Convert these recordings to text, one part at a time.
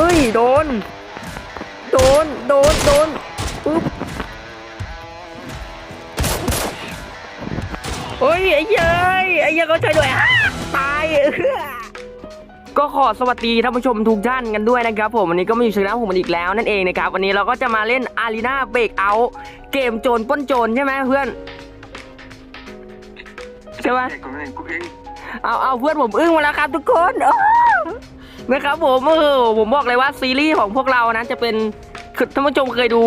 เอ้ยโดน โดน โดน โดนปุ๊บเฮ้ยไอ้เย้ยไอ้เย้ยเขาช่วยด้วยอะตายเออก็ขอสวัสดีท่านผู้ชมทุกท่านกันด้วยนะครับผมวันนี้ก็มาอยู่ช่องผมอีกแล้วนั่นเองนะครับวันนี้เราก็จะมาเล่นอารีนาเบรกเอาเกมโจรปล้นโจรใช่ไหมเพื่อนใช่ไหมเด็กคนนั้นกูเองเอาเอาเพื่อนผมอึ้งมาแล้วครับทุกคนโอ้ นะครับผมเออผมบอกเลยว่าซีรีส์ของพวกเรานะจะเป็นคือท่านผู้ชมเคยดู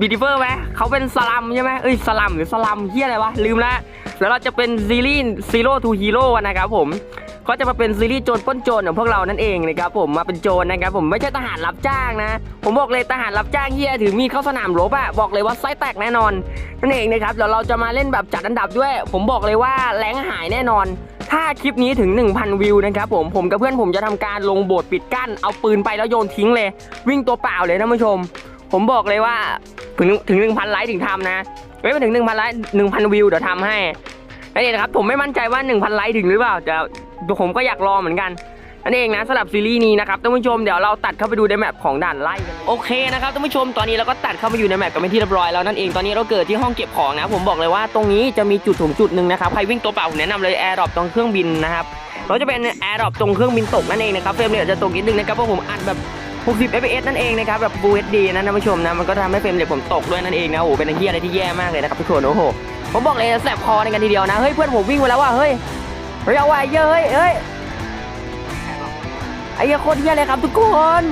บีดิเฟอร์ไหมเขาเป็นสลัมใช่ไหมเอ้ยสลัมหรือสลัมเฮียอะไรวะลืมละแล้วเราจะเป็นซีรีส์ซีโร่ทูฮีโร่นะครับผม ก็จะมาเป็นซีรีส์โจรป้นโจรของพวกเรานั่นเองนะครับผมมาเป็นโจรนะครับผมไม่ใช่ทหารรับจ้างนะ ผมบอกเลยทหารรับจ้างเฮียถือมีดเข้าสนามรบอะบอกเลยว่าไส้แตกแน่นอนนั่นเองนะครับเดี๋ยวเราจะมาเล่นแบบจัดอันดับด้วย ผมบอกเลยว่าแรงหายแน่นอน ถ้าคลิปนี้ถึง 1,000 วิวนะครับผมผมกับเพื่อนผมจะทำการลงโบสถ์ปิดกั้นเอาปืนไปแล้วโยนทิ้งเลย วิ่งตัวเปล่าเลยท่านผู้ชม ผมบอกเลยว่าถึงถึง1,000ไลค์ถึงทำนะไม่ไปถึง1,000ไลค์1,000วิวเดี๋ยวทำให้นั่นเองนะครับผมไม่มั่นใจว่า 1,000 ไลค์ถึงหรือเปล่าแต่ ผมก็อยากรอเหมือนกันนั่นเองนะสำหรับซีรีส์นี้นะครับท่านผู้ชมเดี๋ยวเราตัดเข้าไปดูในแมปของด่านไล่กันโอเคนะครับท่านผู้ชมตอนนี้เราก็ตัดเข้าไปอยู่ในแมปกันเป็นที่เรียบร้อยแล้วนั่นเองตอนนี้เราเกิดที่ห้องเก็บของนะผมบอกเลยว่าตรงนี้จะมีจุดถงจุดหนึ่งนะครับใครวิ่งตัวเปล่าผมแนะนำเลยแอร์ดรอปตรงเครื่องบินนะครับเราจะเป็นแอร์ดรอปตรงเครื่องบินตกนั่นเองนะครับเฟรมเรทจะตกนิดนึงนะครับเพราะผมอัดแบบ60 fps นั่นเองนะครับแบบ Full HD นะท่านผู้ชมนะมันก็ทำให้เฟรมเรทผมตกด้วยนั่นเองนะโอ้โหเป็นอะไรที่แย่มากเลยนะครับทุกคนโอ้โหผมบอกเลยแสบคอในกันทีเดียวนะเฮ้ยเพื่อนผมวิ่งไปแล้วว่ะเฮ้ย เฮ้ยเอาว่ะไอ้เยเฮ้ยเฮ้ยไอ้เหี้ยโคตรเหี้ยเลยครับทุกคน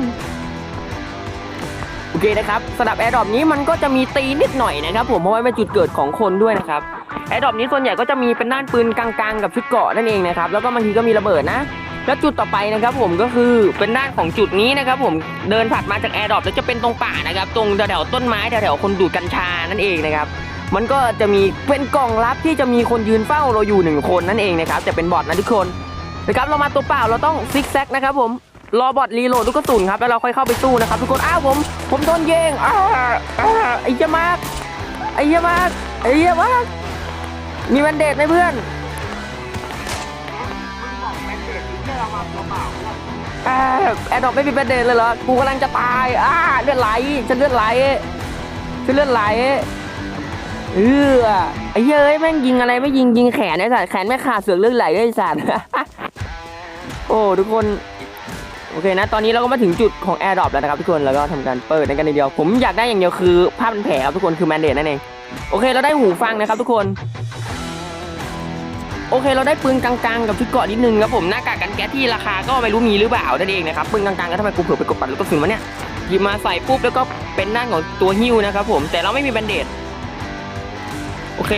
โอเคนะครับสำหรับแอร์ดรอปนี้มันก็จะมีตีนิดหน่อยนะครับผมเพราะว่าเป็นจุดเกิดของคนด้วยนะครับแอร์ดรอปนี้ส่วนใหญ่ก็จะมีเป็นด้านปืนกลางๆ กับชุดเกาะนั่นเองนะครับแล้วก็บางทีก็มีระเบิดนะ แล้วจุดต่อไปนะครับผมก็คือเป็นด้านของจุดนี้นะครับผมเดินถัดมาจากแอร์ดรอปแล้วจะเป็นตรงป่านะครับตรงแถวๆต้นไม้แถวๆคนดูดกัญชานั่นเองนะครับ มันก็จะมีเป็นกล่องลับที่จะมีคนยืนเฝ้าเราอยู่หนึ่งคนนั่นเองนะครับแต่เป็นบอทนะทุกคนนะครับเรามาตัวเปล่าเราต้องซิกแซกนะครับผมรอบอทรีโหลดลูกกระสุนครับแล้วเราค่อยเข้าไปสู้นะครับทุกคนอ้าวผม ผมโดนเยงอ้าอ้าไอ้เหี้ยมากไอ้เหี้ยมากไอ้เหี้ยมากมีวันเดทไหมเพื่อนแอบแอดดอกไม่มีประเด็นเลยเหรอ กูกำลังจะตาย อ้า เลือดไหล ฉันเลือดไหล ฉันเลือดไหล เออไอ้เย้ยแม่งยิงอะไรไม่ยิงยิงแขนไอ้สัตว์แขนไม่ขาดเสือกเลือดไหลไอ้สัตว์โอ้ทุกคนโอเคนะ ตอนนี้เราก็มาถึงจุดของแอร์ดรอปแล้วนะครับทุกคน แล้วก็ทำการเปิดในกันเดียว ผมอยากได้อย่างเดียวคือผ้าพันแผลครับทุกคน คือแมนเดตนั่นเอง โอเค เราได้หูฟังนะครับทุกคน โอเค เราได้ปืนกลางๆ กับชุดเกาะนิดนึงครับผม หน้ากากกันแก๊สที่ราคาก็ไม่รู้มีหรือเปล่านั่นเองนะครับ ปืนกลางๆก็ทำไมกูเผื่อไปกดปัดลูกกระสุนมาเนี่ย หยิบมาใส่ปุ๊บแล้วก็เป็นด้านของตัวหิ้วนะครับผม แต่เราไม่มีแบนเดด โอเค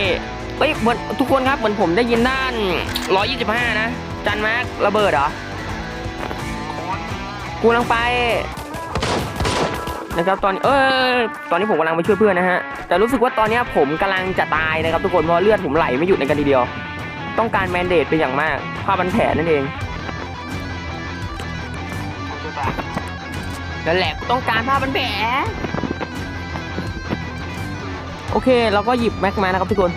เฮ้ยเหมือนทุกคนครับเหมือนผมได้ยินด้าน 125 นะ จันแมาร์กระเบิดเหรอ กูกำลังไป นะครับตอนเออตอนนี้ผมกำลังไปช่วยเพื่อนนะฮะ แต่รู้สึกว่าตอนนี้ผมกำลังจะตายนะครับทุกคนเพราะเลือดผมไหลไม่หยุดในกันทีเดียว ต้องการแมนเดตเป็นอย่างมากผ้าพันแผลนั่นเองนั่นแหละต้องการผ้าพันแผล โอเค เราก็หยิบแม็กมานะครับทุกคน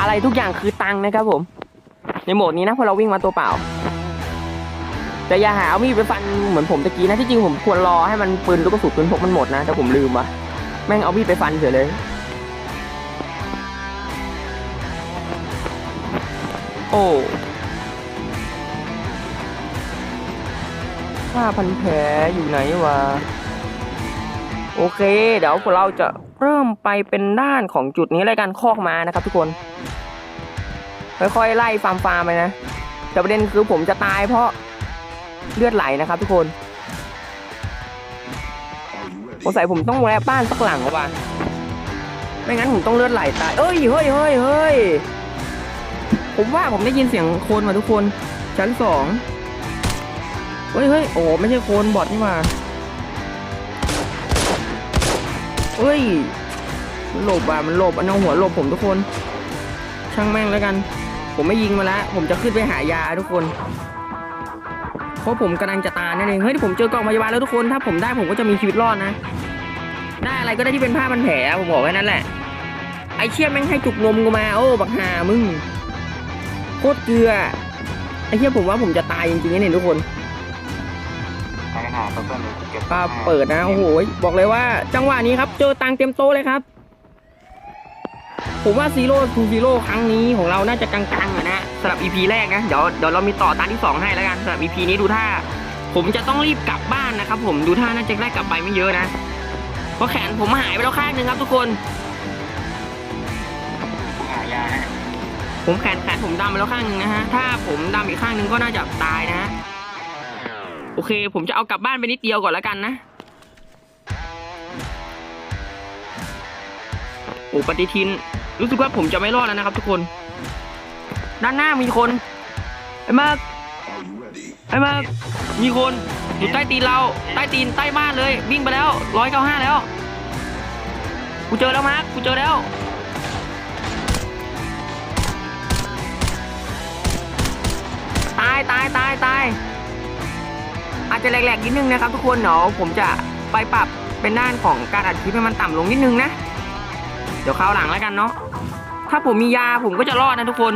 อะไรทุกอย่างคือตังค์นะครับผม ในโหมดนี้นะพอเราวิ่งมาตัวเปล่า แต่อย่าหาเอามีดไปฟันเหมือนผมตะกี้นะที่จริงผมควรรอให้มันปืนลูกกระสุนปืนพกมันหมดนะแต่ผมลืมวะแม่งเอามีดไปฟันเฉยเลย โอ้ผ้าพันแผลอยู่ไหนวะ โอเค เดี๋ยวพวกเราจะ เริ่มไปเป็นด้านของจุดนี้รายการคอกมานะครับทุกคน ค่อยๆไล่ฟาร์มฟาร์มไปนะแต่ประเด็นคือผมจะตายเพราะเลือดไหลนะครับทุกคนสงสัยผมต้องแวะบ้านสักหลังแล้ววะไม่งั้นผมต้องเลือดไหลตายเอ้ยเฮ้ยเฮ้ยเฮ้ยผมว่าผมได้ยินเสียงโคลนมาทุกคน ชั้นสองเฮ้ยเฮ้ยโอ้ไม่ใช่โคลนบอทนี่มา เฮ้ยมันหลบอะมันหลบอันเอาหัวหลบผมทุกคน ช่างแม่งแล้วกัน ผมไม่ยิงมาละผมจะขึ้นไปหายาทุกคนเพราะผมกำลังจะตายนั่นเองเฮ้ยผมเจอกล่องพยาบาลแล้วทุกคน ถ้าผมได้ผมก็จะมีชีวิตรอดนะได้อะไรก็ได้ที่เป็นผ้าพันแผลผมบอกแค่นั้นแหละไอเชี่ยแม่งให้จุกนมกูมาโอ้บักหามึงโคตรเกลือไอเหี้ยผมว่าผมจะตายจริงๆนะเนี่ยทุกคน ปกันไหนหาตัวเพื่อนเลยเก็บก็เปิดนะโอ้โหบอกเลยว่า จังหวะนี้ครับเจอตังค์เต็มโต๊ะเลยครับ ผมว่าซีโร่ทูซีโร่ครั้งนี้ของเราน่าจะกลางๆอะนะสำหรับ EP แรกนะเดี๋ยวเดี๋ยวเรามีต่อตาที่สองให้แล้วกันสำหรับ EP นี้ดูท่าผมจะต้องรีบกลับบ้านนะครับ ผมดูท่าน่าจะได้กลับไปไม่เยอะนะเพราะแขนผมหายไปแล้วข้างหนึ่งครับทุกคนหายาให้ผมแขนแขนผมดำไปแล้วข้างหนึ่งนะฮะถ้าผมดำอีกข้างหนึ่งก็น่าจะตายนะฮะ โอเค ผมจะเอากลับบ้านไปนิดเดียวก่อนแล้วกันนะ โอ้ปฏิทิน รู้สึกว่าผมจะไม่รอดแล้วนะครับทุกคน ด้านหน้ามีคน ไอ้มากไอ้มากมีคน อยู่ใต้ตีนเรา ใต้ตีนใต้บ้านเลย วิ่งไปแล้วร้อยเก้าห้าแล้ว กูเจอแล้วมาร์คกูเจอแล้วตายตายตายตาย อาจจะแหลกๆนิดนึงนะครับทุกคนเดี๋ยวผมจะไปปรับเป็นด้านของการอัดคลิปให้มันต่ำลงนิดนึงนะ เดี๋ยวคราวหลังแล้วกันเนาะถ้าผมมียาผมก็จะรอดนะทุกคน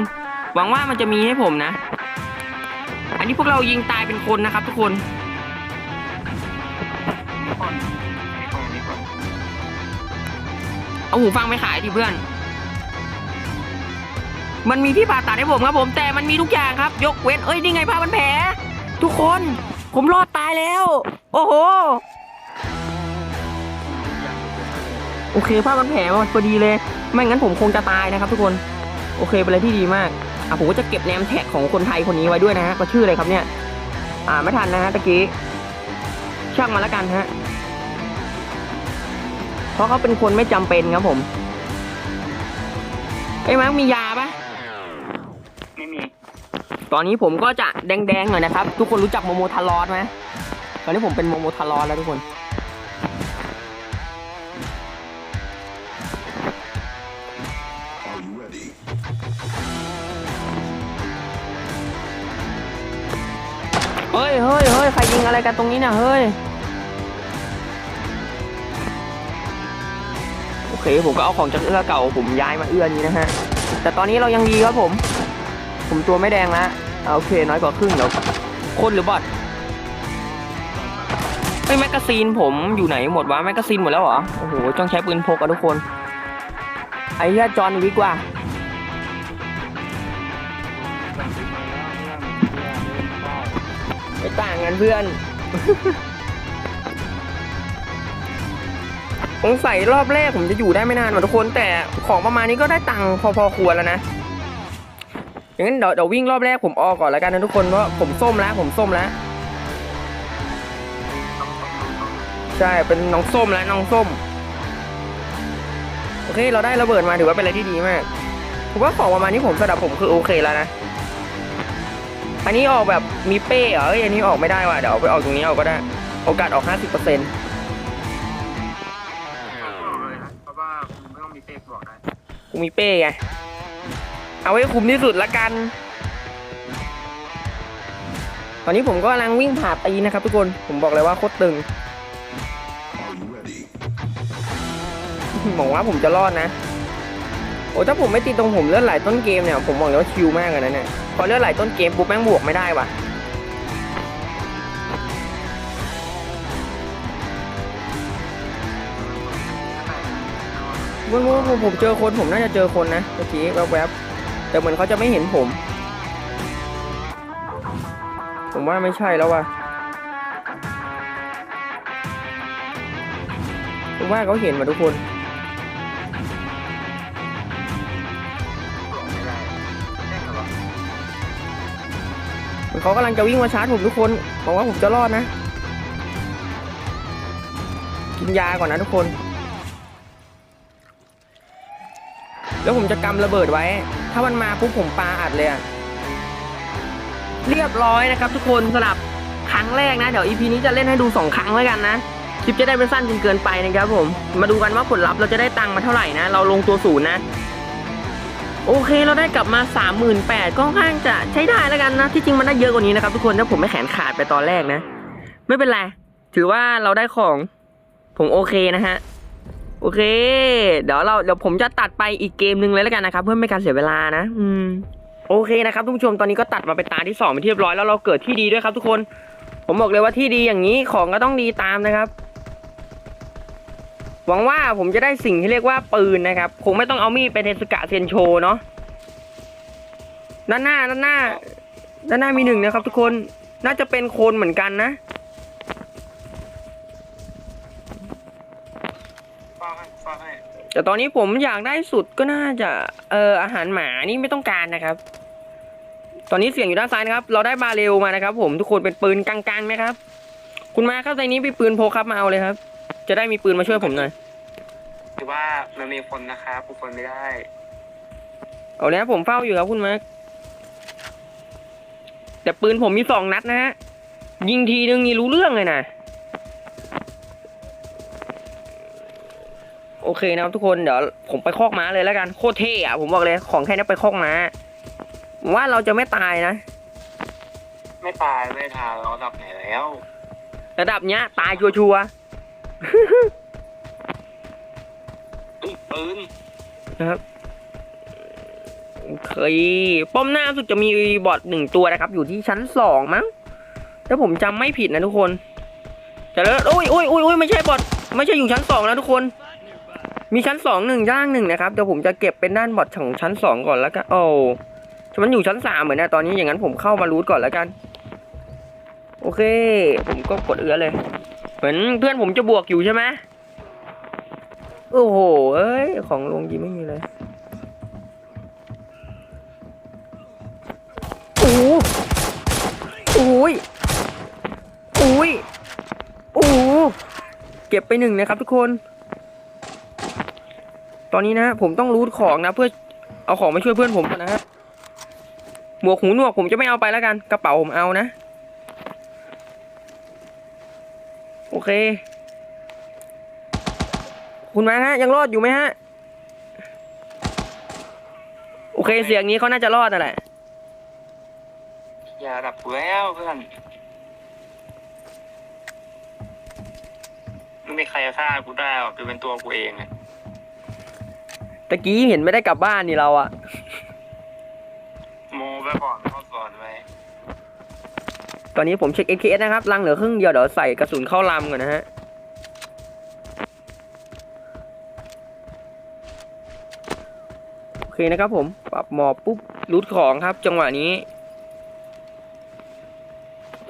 หวังว่ามันจะมีให้ผมนะ อันนี้พวกเรายิงตายเป็นคนนะครับ ทุกคนมีคนมีคนมีคนเอาหูฟังไปขายดิเพื่อน มันมีที่ผ่าตัดให้ผมครับผมแต่มันมีทุกอย่างครับ ยกเว้นเอ้ยนี่ไงผ้าพันแผลทุกคน ผมรอดตายแล้ว โอ้โห โอเคผ้าพันแผลมันพอดีเลย ไม่งั้นผมคงจะตายนะครับ ทุกคน โอเคเป็นอะไรที่ดีมาก อะผมก็จะเก็บแนมแท็กของคนไทยคนนี้ไว้ด้วยนะฮะก็ชื่ออะไรครับเนี่ย อ่าไม่ทันนะฮะตะกี้ช่างมาแล้วกันฮะ เพราะเขาเป็นคนไม่จำเป็นครับผมไอ้ยมาร์คมียาปะไม่มี ตอนนี้ผมก็จะแดงๆหน่อยนะครับ ทุกคนรู้จักโมโมทารอสไหมตอนนี้ผมเป็นโมโมทารอสแล้วทุกคน เฮ้ยเฮ้ยเฮ้ยใครยิงอะไรกันตรงนี้เนี่ยเฮ้ย โอเคผมก็เอาของจากเอื้อเก่าผมย้ายมาเอื้อนี้นะฮะ แต่ตอนนี้เรายังดีครับผม ผมตัวไม่แดงแล้ว โอเคน้อยกว่าครึ่งเดี๋ยวคนหรือบอทเฮ้ยแมกกาซีนผมอยู่ไหนหมดวะแมกกาซีนหมดแล้วเหรอโอ้โหต้องใช้ปืนพกอะทุกคน ไอ้เหี้ยจอห์นวิกว่ะสั่งซื้อมาแล้วเรื่องเรื่องเงไม่ต่างกันเพื่อนสงสัยรอบแรกผมจะอยู่ได้ไม่นานหรอทุกคน แต่ของประมาณนี้ก็ได้ตังค์พอพอควรแล้วนะ งนั้นเดี๋ยวเดี๋ยววิ่งรอบแรกผมออกก่อนแล้วกันนะทุกคนเพราะผมส้มแล้วผมส้มแล้วใช่เป็นน้องส้มแล้วน้องส้มโอเคเราได้ระเบิดมาถือว่าเป็นอะไรที่ดีมากผมว่าของประมาณนี้ผมสำหรับผมคือโอเคแล้วนะอันนี้ออกแบบมีเป้เหรอเอ้ยอันนี้ออกไม่ได้ว่ะเดี๋ยวเอาไปออกตรงนี้เอาก็ได้ โอกาสออก 50%เลยนะเพราะว่าคุณไม่ต้องมีเฟซบอกได้กูมีเป้ไง เอาไว้คุ้มที่สุดละกัน ตอนนี้ผมก็กำลังวิ่งผ่าตีนะครับทุกคน ผมบอกเลยว่าโคตรตึงหวังว่าผมจะรอดนะ โอ้ถ้าผมไม่ติดตรงผมเลือดไหลต้นเกมเนี่ย ผมบอกเลยว่าชิลมากเลยนะเนี่ย พอเลือดไหลต้นเกมปุ๊บแม่งบวกไม่ได้ว่ะเมื่อเมื่อผมผมเจอคนผมน่าจะเจอคนนะเมื่อกี้แวบๆ แต่เหมือนเขาจะไม่เห็นผม ผมว่าไม่ใช่แล้วว่ะผมว่าเขาเห็นมาทุกคนเหมือนเขากำลังจะวิ่งมาชาร์จผมทุกคนหวังว่าผมจะรอดนะ กินยาก่อนนะทุกคน แล้วผมจะกำระเบิดไว้ ถ้ามันมาปุ๊บผมปาอัดเลยอะเรียบร้อยนะครับทุกคนสำหรับครั้งแรกนะ เดี๋ยว EP นี้จะเล่นให้ดู 2 ครั้งแล้วกันนะ คลิปจะได้ไม่สั้นจนเกินไปนะครับผม มาดูกันว่าผลลัพธ์เราจะได้ตังค์มาเท่าไหร่นะ เราลงตัวศูนย์นะ โอเคเราได้กลับมา 38,000ก็ค่อนข้างจะใช้ได้แล้วกันนะ ที่จริงมันได้เยอะกว่านี้นะครับทุกคนถ้าผมไม่แขนขาดไปตอนแรกนะ ไม่เป็นไร ถือว่าเราได้ของ ผมโอเคนะฮะ โอเค เดี๋ยวเราเดี๋ยวผมจะตัดไปอีกเกมหนึ่งเลยแล้วกันนะครับ เพื่อไม่การเสียเวลานะ อืม โอเคนะครับทุกผู้ชมตอนนี้ก็ตัดมาเป็นตาที่สองเป็นที่เรียบร้อยแล้วเราเกิดที่ดีด้วยครับทุกคน ผมบอกเลยว่าที่ดีอย่างนี้ของก็ต้องดีตามนะครับ หวังว่าผมจะได้สิ่งที่เรียกว่าปืนนะครับคงไม่ต้องเอามีดไปเทสกะเซนโชเนาะด้านหน้าด้านหน้า ด้านหน้ามีหนึ่งนะครับ ทุกคนน่าจะเป็นโคนเหมือนกันนะ ฟ้าให้ฟ้าให้ แต่ตอนนี้ผมอยากได้สุดก็น่าจะเอออาหารหมานี่ไม่ต้องการนะครับ ตอนนี้เสียงอยู่ด้านซ้ายนะครับ เราได้บาเรลมานะครับ ผมทุกคนเป็นปืนกลางๆนะครับ คุณมาครับในนี้มีปืนโพกครับมาเอาเลยครับ จะได้มีปืนมาช่วยผมหน่อยถือว่ามันมีคนนะครับผู้คนไม่ได้ เอาเลยครับผมเฝ้าอยู่ครับคุณมาร์คแต่ปืนผมมีสองนัดนะฮะยิงทีนึงนี่รู้เรื่องเลยนะ โอเคนะครับทุกคนเดี๋ยวผมไปคอกม้าเลยแล้วกันโคตรเท่อะผมบอกเลยของแค่นี้ไปคอกม้าผมว่าเราจะไม่ตายนะ ไม่ตายไม่ทายเราดับไหนแล้ว ระดับเนี้ย ตายชัวร์เฮ้ยปืนๆนะครับเคยป้อมหน้าสุดจะมีบอทหนึ่งตัวนะครับ อยู่ที่ชั้นสองมั้งถ้าผมจำไม่ผิดนะทุกคน แต่แล้วโอ้ยโอ้ยโอ้ยโอ้ยไม่ใช่บอทไม่ใช่อยู่ชั้นสองนะทุกคน มีชั้นสองหนึ่งย่างหนึ่งนะครับเดี๋ยวผมจะเก็บเป็นด้านบอทของชั้นสองก่อนแล้วกันโอ้มันอยู่ชั้นสามเหมือนนะตอนนี้อย่างนั้นผมเข้ามารูทก่อนแล้วกัน โอเค ผมก็กดเอือเลย เหมือนเพื่อนผมจะบวกอยู่ใช่ไหมโอ้โหเอ้ยของลงยิงไม่มีเลยโอ้โหโอ้ยโอ้ยโอ้เก็บไปหนึ่งนะครับทุกคน ตอนนี้นะผมต้องรูทของนะ เพื่อเอาของมาช่วยเพื่อนผมก่อนนะฮะหมวกหูหนวกผมจะไม่เอาไปแล้วกันกระเป๋าผมเอานะ โอเค คุณมาฮะยังรอดอยู่ไหมฮะ โอเคเสียงนี้เขาน่าจะรอดนั่นแหละอย่าดับแล้วเพื่อนไม่มีใครฆ่ากูได้หรอกคือเป็นตัวกูเองอะ ตะกี้เห็นไม่ได้กลับบ้านนี่เราอะโมไปก่อนเข้าก่อนไว้ตอนนี้ผมเช็ค AKS นะครับลังเหลือครึ่งเดียวเดี๋ยวใส่กระสุนเข้าลำก่อนนะฮะ โอเคนะครับผม ปรับหมอบปุ๊บรูดของครับ จังหวะนี้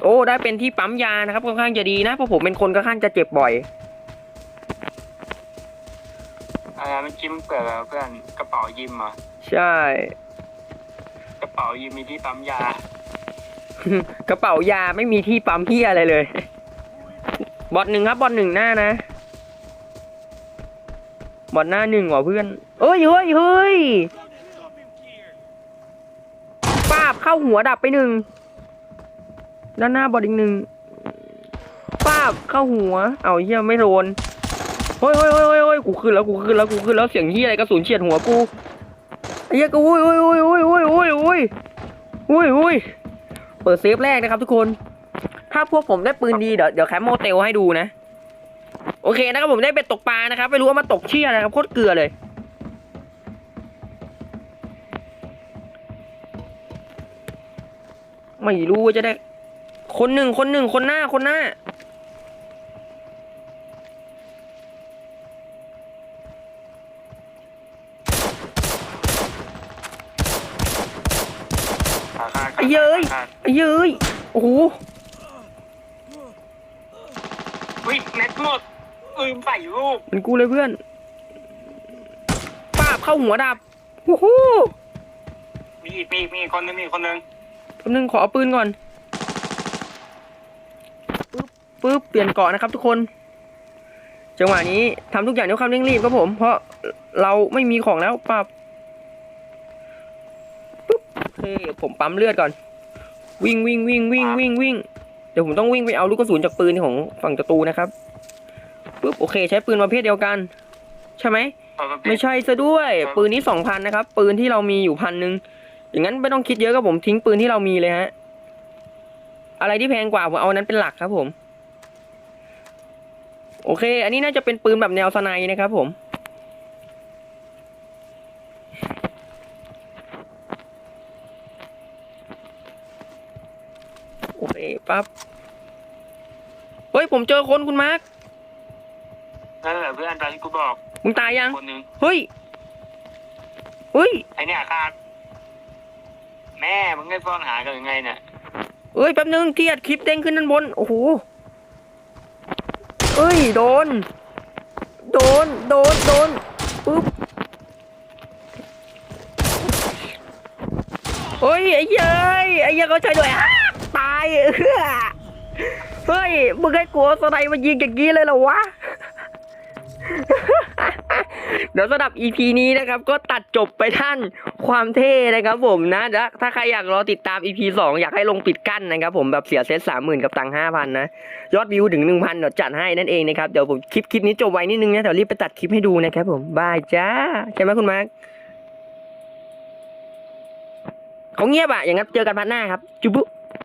โอ้ ได้เป็นที่ปั๊มยานะครับค่อนข้างจะดีนะเพราะผมเป็นคนค่อนข้างจะเจ็บบ่อย อะไรมันจิ้มเปิดแล้วเพื่อนกระเป๋ายิมเหรอะใช่ กระเป๋ายิมมีที่ปั๊มยา กระเป๋ายาไม่มีที่ปั๊มเพี้ยอะไรเลย บอทหนึ่งครับบอทหนึ่งหน้านะ บอทหน้าหนึ่งว่ะเพื่อนเอ้ยเฮ้ยเฮ้ยป้าบเข้าหัวดับไปหนึ่งด้านหน้าบอทอีกหนึ่งป้าบเข้าหัว เอาเฮียไม่โดน เฮ้ยเฮ้ยเฮ้ยเฮ้ยกูขึ้นแล้วกูขึ้นแล้วกูขึ้นแล้วเสียงเฮียอะไรกระสุนเฉียดหัวกูไอ้เฮี้ยกูอุ้ยอุ้ยอุ้ยอุ้ยอุ้ยอุ้ยอุ้ยอุ้ยอุ้ยเปิดเซฟแรกนะครับทุกคน ถ้าพวกผมได้ปืนดีเดี๋ยวเดี๋ยวแคมโมเตลให้ดูนะ โอเคนะครับผมได้เป็ดตกปลานะครับ ไม่รู้ว่ามาตกเชี่ยอะไรครับโคตรเกลือเลย ไม่รู้ว่าจะได้ คนหนึ่งคนหนึ่งคนหน้าคนหน้าขาด ไอ้เย้ย ขาด ไอ้เย้ย โอ้โหอุ้ยแม็กหมดอืมใส่ลูกเป็นกูเลยเพื่อนป้าบเข้าหัวดับโอ้โหมีอีกมีอีกมีอีกคนนึงมีอีกคนนึงแป๊บนึงขอเอาปืนก่อนปึ๊บปึ๊บเปลี่ยนเกาะนะครับทุกคน จังหวะนี้ทำทุกอย่างด้วยความเร่งรีบครับผม เพราะเราไม่มีของแล้วปับปึ๊บโอเคผมปั๊มเลือดก่อน วิ่งวิ่งวิ่งวิ่งวิ่งวิ่งเดี๋ยวผมต้องวิ่งไปเอาลูกกระสุนจากปืนของฝั่งศัตรูนะครับปึ๊บโอเค ใช้ปืนประเภทเดียวกัน ใช่ไหมเอาปไม่ใช่ซะด้วย ปืนนี้สองพันนะครับ ปืนที่เรามีอยู่พันหนึ่งอย่างนั้นไม่ต้องคิดเยอะครับผมทิ้งปืนที่เรามีเลยฮะ อะไรที่แพงกว่าผมเอาอันนั้นเป็นหลักครับผม โอเค อันนี้น่าจะเป็นปืนแบบแนวสไนด์นะครับผม อเคปั๊บฮ้ยผมเจอคนคุณมาร์คนั่นแหละเพื่อนตอนที่กูบอกมึงตายยังคนหนึงเฮ้ยเฮ้ยไอเนี่ยขาดแม่มึงได้ซ่อนหากันยังไงเนี่ยเอ้ยแป๊บนึงที่อัดคลิปเด้งขึ้นด้านบนโอ้โหเอ้ยโดน โดนโดนโดนปุ๊บเฮ้ยไอ้เย้ยไอ้เหี้ยเขาช่วยด้วยอ้าตาย เฮ้ย มึงให้กลัวสไนมายิงอย่างนี้เลยเหรอวะ เดี๋ยวสำหรับ EP นี้นะครับ ก็ตัดจบไปท่านความเท่นะครับผมนะถ้าใครอยากรอติดตาม EP 2 อยากให้ลงปิดกั้นนะครับผมแบบเสียเซตสามหมื่นกับตังค์ห้าพันนะ ยอดวิวถึงหนึ่งพันเดี๋ยวจัดให้นั่นเองนะครับ เดี๋ยวผมคลิปคลิปนี้จบไว้นิดนึงนะเดี๋ยวรีบไปตัดคลิปให้ดูนะครับผมบายจ้า ใช่ไหมคุณมาร์คเขาเงียบอะอย่างนั้นเจอกันพัดหน้าครับ จุ๊บ